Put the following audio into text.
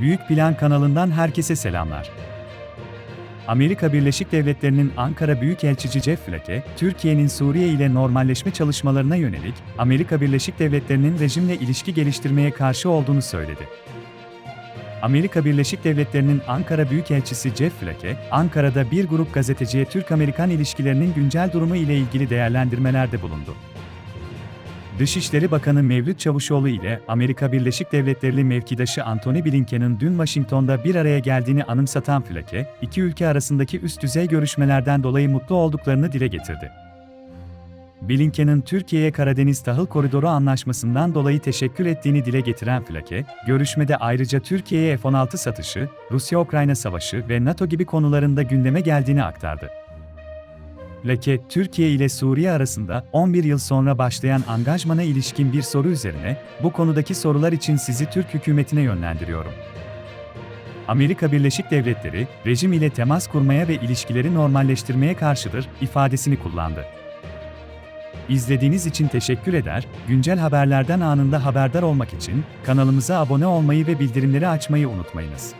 Büyük Plan kanalından herkese selamlar. Amerika Birleşik Devletleri'nin Ankara Büyükelçisi Jeff Flake, Türkiye'nin Suriye ile normalleşme çalışmalarına yönelik Amerika Birleşik Devletleri'nin rejimle ilişki geliştirmeye karşı olduğunu söyledi. Amerika Birleşik Devletleri'nin Ankara Büyükelçisi Jeff Flake, Ankara'da bir grup gazeteciye Türk-Amerikan ilişkilerinin güncel durumu ile ilgili değerlendirmelerde bulundu. Dışişleri Bakanı Mevlüt Çavuşoğlu ile Amerika Birleşik Devletleri mevkidaşı Antony Blinken'ın dün Washington'da bir araya geldiğini anımsatan Flake, iki ülke arasındaki üst düzey görüşmelerden dolayı mutlu olduklarını dile getirdi. Blinken'ın Türkiye'ye Karadeniz Tahıl Koridoru Anlaşması'ndan dolayı teşekkür ettiğini dile getiren Flake, görüşmede ayrıca Türkiye'ye F-16 satışı, Rusya-Ukrayna savaşı ve NATO gibi konularında gündeme geldiğini aktardı. Leke, Türkiye ile Suriye arasında 11 yıl sonra başlayan angajmana ilişkin bir soru üzerine, bu konudaki sorular için sizi Türk hükümetine yönlendiriyorum. Amerika Birleşik Devletleri, rejim ile temas kurmaya ve ilişkileri normalleştirmeye karşıdır ifadesini kullandı. İzlediğiniz için teşekkür eder, güncel haberlerden anında haberdar olmak için kanalımıza abone olmayı ve bildirimleri açmayı unutmayınız.